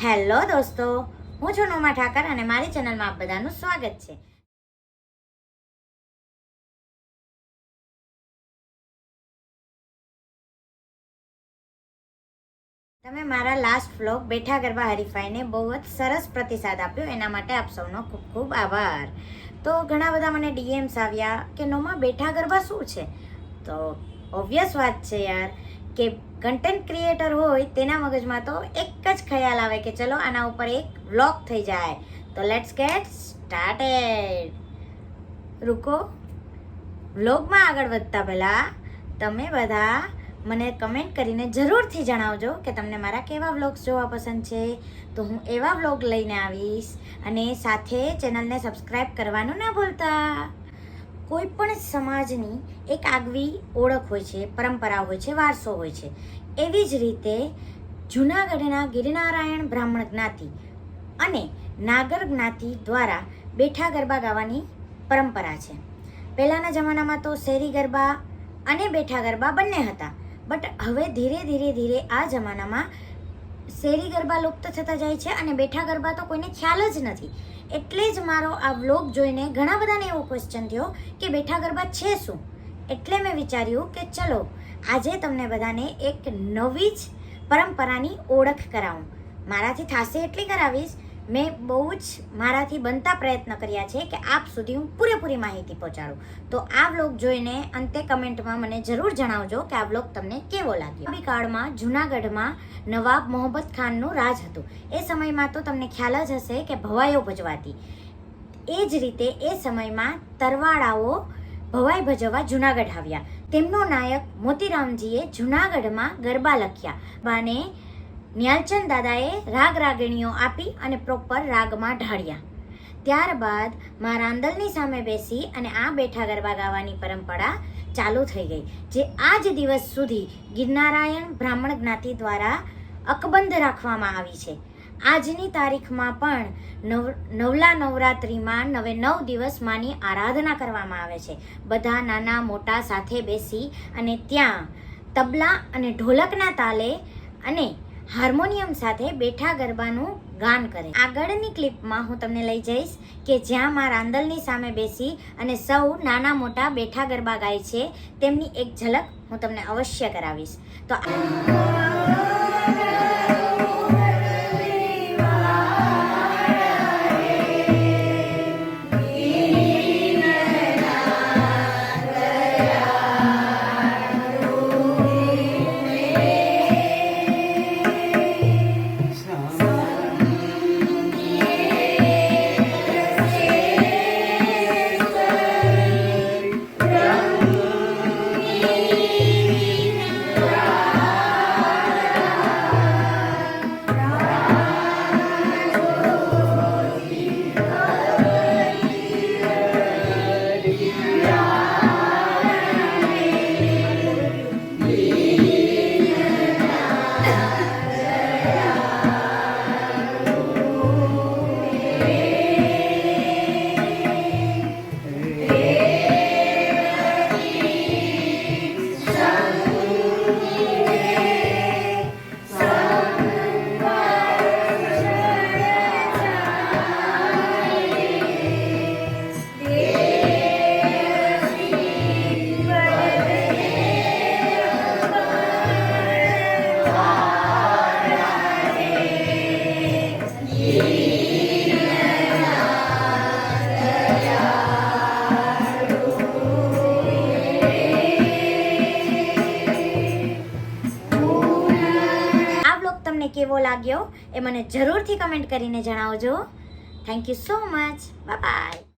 Hello દોસ્તો, હું છું નોમા ઠાકર અને મારી ચેનલમાં આપ બધાનું સ્વાગત છે. તમે મારા લાસ્ટ વ્લોગ બેઠા ગરબા હરીફાઈને બહુ જ સરસ પ્રતિસાદ આપ્યો, એના માટે આપ સૌનો ખૂબ ખૂબ આભાર. તો ઘણા બધા મને ડીએમ્સ આવ્યા કે નોમાં બેઠા ગરબા શું છે? તો ઓબ્વિયસ વાત છે યાર કે કન્ટેન્ટ ક્રિએટર હોય, તેના મગજમાં તો એક જ ખ્યાલ આવે કે ચલો આના ઉપર એક વ્લોગ થઈ જાય. તો લેટ્સ ગેટ સ્ટાર્ટેડ રૂકો. વ્લોગમાં આગળ વધતા પહેલાં તમે બધા મને કમેન્ટ કરીને જરૂરથી જણાવજો કે તમને મારા કેવા વ્લોગ્સ જોવા પસંદ છે. તો હું એવા વ્લોગ લઈને આવીશ અને સાથે ચેનલને સબસ્ક્રાઈબ કરવાનું ના ભૂલતા. કોઈ પણ સમાજની એક આગવી ઓળખ હોય છે, પરંપરા હોય છે, વારસો હોય છે. એવી જ રીતે જૂનાગઢના ગિરનારાયણ બ્રાહ્મણ જ્ઞાતિ અને નાગર જ્ઞાતિ દ્વારા બેઠા ગરબા ગાવાની પરંપરા છે. પહેલાંના જમાનામાં તો શેરી ગરબા અને બેઠા ગરબા બંને હતા. બટ હવે ધીરે ધીરે ધીરે આ જમાનામાં શેરી ગરબા લુપ્ત થતા જાય છે અને બેઠા ગરબા તો કોઈને ખ્યાલ જ નથી. એટલે જ મારો આ વ્લોગ જોઈને ઘણા બધાને એવો ક્વેશ્ચન થયો કે બેઠા ગરબા છે શું? એટલે મેં વિચાર્યું કે ચલો, આજે તમને બધાને એક નવી જ પરંપરાની ઓળખ કરાવું. મારાથી થશે એટલી કરાવીશ મેં બહુ જ મારાથી બનતા પ્રયત્ન કર્યા છે કે આપ સુધી હું પૂરેપૂરી માહિતી પહોંચાડું. તો આ વ્લોગ જોઈને અંતે કમેન્ટમાં મને જરૂર જણાવજો કે આ વ્લોગ તમને કેવો લાગ્યો. નવી કાળમાં જૂનાગઢમાં નવાબ મોહમ્મદ ખાનનું રાજ હતું. એ સમયમાં તો તમને ખ્યાલ જ હશે કે ભવાઈઓ ભજવાતી. એ જ રીતે એ સમયમાં તરવાડાઓ ભવાઈ ભજવવા જૂનાગઢ આવ્યા. તેમનો નાયક મોતીરામજીએ જૂનાગઢમાં ગરબા લખ્યા. બાને ન્યાલચંદ દાદાએ રાગ રાગણીઓ આપી અને પ્રોપર રાગમાં ઢાળ્યા. ત્યારબાદ મા રાંદલની સામે બેસી અને આ બેઠા ગરબા ગાવાની પરંપરા ચાલુ થઈ ગઈ, જે આ જ દિવસ સુધી ગિરનારાયણ બ્રાહ્મણ જ્ઞાતિ દ્વારા અકબંધ રાખવામાં આવી છે. આજની તારીખમાં પણ નવ, નવલા નવરાત્રિમાં નવે નવ દિવસ માની આરાધના કરવામાં આવે છે. બધા નાના મોટા સાથે બેસી અને ત્યાં તબલા અને ઢોલકના તાલે અને હાર્મોનિયમ સાથે બેઠા ગરબાનું ગાન કરે. આગળની ક્લિપમાં હું તમને લઈ જઈશ કે જ્યાં મા રાંદલની સામે બેસી અને સૌ નાના મોટા બેઠા ગરબા ગાય છે, તેમની એક ઝલક હું તમને અવશ્ય કરાવીશ. તો કેવો લાગ્યો એ મને જરૂરથી કમેન્ટ કરીને જણાવજો. Thank you so much bye